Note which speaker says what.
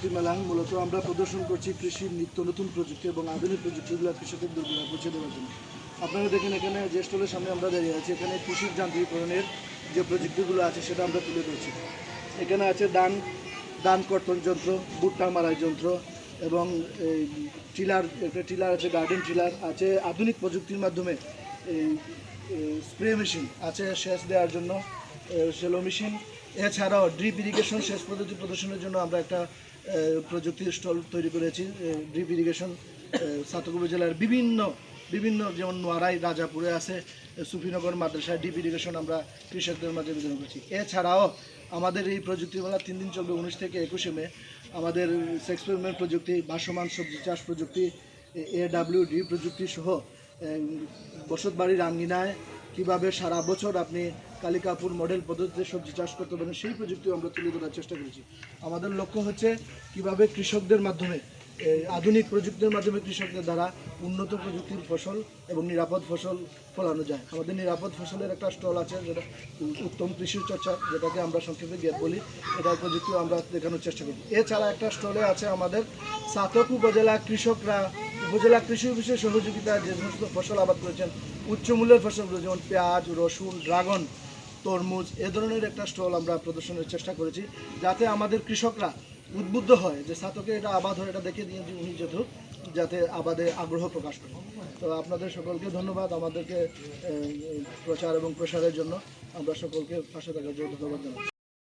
Speaker 1: প্রযুক্তি মেলা মূলত আমরা প্রদর্শন করছি কৃষির নিত্য নতুন প্রযুক্তি এবং আধুনিক প্রযুক্তিগুলো কৃষকের দুর্বলতা পৌঁছে দেওয়ার জন্য। আপনারা দেখেন এখানে যে স্টলের সামনে আমরা দাঁড়িয়ে আছি, এখানে কৃষির যান্ত্রিকরণের যে প্রযুক্তিগুলো আছে সেটা আমরা তুলে ধরছি। এখানে আছে ধান ধান কর্তন যন্ত্র, ভুট্টা মারাই যন্ত্র এবং এই টিলার, একটা টিলার আছে গার্ডেন টিলার আছে, আধুনিক প্রযুক্তির মাধ্যমে এই স্প্রে মেশিন আছে সেচ দেওয়ার জন্য। Shallow machine. এছাড়াও ড্রিপ ইরিগেশন সেচ পদ্ধতি প্রদর্শনের জন্য আমরা একটা প্রযুক্তির স্টল তৈরি করেছি। ড্রিপ ইরিগেশন সাতক জেলার বিভিন্ন বিভিন্ন যেমন নোয়ারাই, রাজাপুরে আছে সুফিনগর, মাদ্রাসায় ডিপ ইরিগেশন আমরা কৃষকদের মাঝে বিতরণ করছি। এছাড়াও আমাদের এই প্রযুক্তি মেলা তিন দিন চলবে উনিশ থেকে একুশে মে। আমাদের এক্সপেরিমেন্ট প্রযুক্তি, ভাসমান সবজি চাষ প্রযুক্তি, এ ডি প্রযুক্তি সহ বসত বাড়ির আঙ্গিনায় কীভাবে সারা বছর আপনি কালিকাপুর মডেল পদ্ধতিতে সবজি চাষ করতে পারেন, সেই প্রযুক্তিও আমরা তুলে ধরার চেষ্টা করেছি। আমাদের লক্ষ্য হচ্ছে কীভাবে কৃষকদের মাধ্যমে আধুনিক প্রযুক্তির মাধ্যমে কৃষকদের দ্বারা উন্নত প্রযুক্তির ফসল এবং নিরাপদ ফসল ফলানো যায়। আমাদের নিরাপদ ফসলের একটা স্টল আছে, যেটা উত্তম কৃষি চর্চা, যেটাকে আমরা সংক্ষেপে গিয়ে বলি, এটার প্রযুক্তিও আমরা দেখানোর চেষ্টা করি। এছাড়া একটা স্টলে আছে আমাদের সাতক উপজেলা কৃষকরা উপজেলা কৃষি অফিসের সহযোগিতায় যে সমস্ত ফসল আবাদ করেছেন, উচ্চ মূল্যের ফসলগুলো, যেমন পেঁয়াজ, রসুন, ড্রাগন, তরমুজ, এ ধরনের একটা স্টল আমরা প্রদর্শনের চেষ্টা করেছি, যাতে আমাদের কৃষকরা উদ্বুদ্ধ হয় যে সাতকে এটা আবাদ হয়, এটা দেখে দিয়ে উনি যেহেতু যাতে আবাদে আগ্রহ প্রকাশ করে। তো আপনাদের সকলকে ধন্যবাদ আমাদেরকে প্রচার এবং প্রসারের জন্য। আমরা সকলকে পাশে থাকার জন্য ধন্যবাদ জানাই